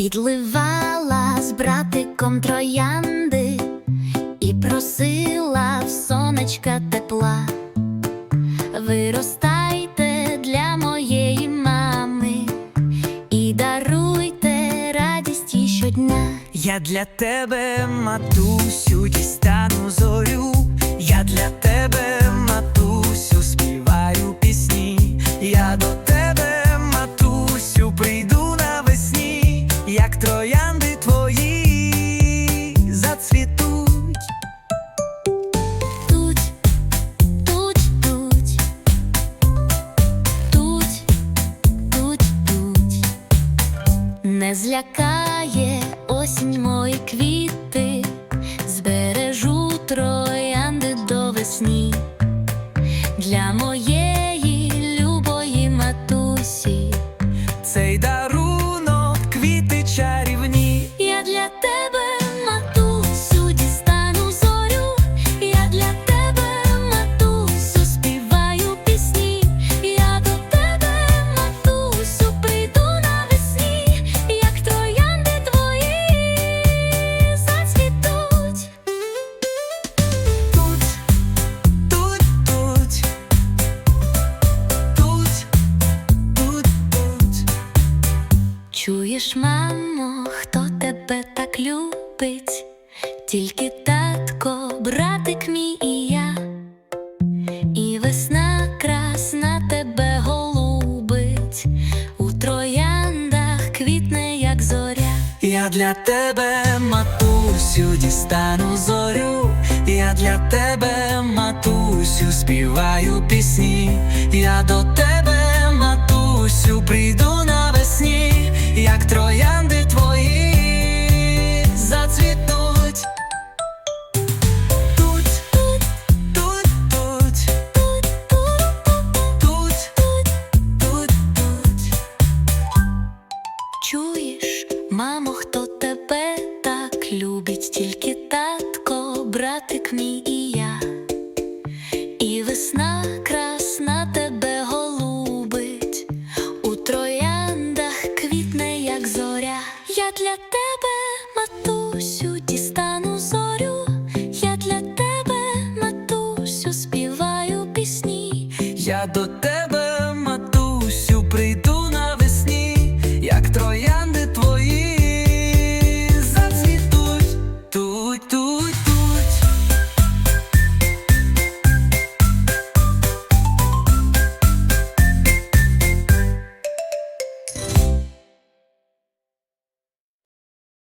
підливала з братиком троянди і просила в сонечка тепла. Виростайте для моєї мами і даруйте радість їй щодня. Я для тебе, матусю, дістану зорю. Злякає осінь мої квіти, збережу троянди до весні. Для моєї Чуєш, мамо, хто тебе так любить? Тільки татко, братик мій і я, і весна красна тебе голубить, у трояндах квітне, як зоря. Я для тебе, матусю, дістану зорю. Я для тебе, матусю, співаю пісні. Я до тебе, Чуєш, мамо, хто тебе так любить, тільки татко, братик мій і я, і весна красна тебе голубить, у трояндах квітне, як зоря. Я для тебе, матусю, дістану зорю. Я для тебе, матусю, співаю пісні. Я до тебе.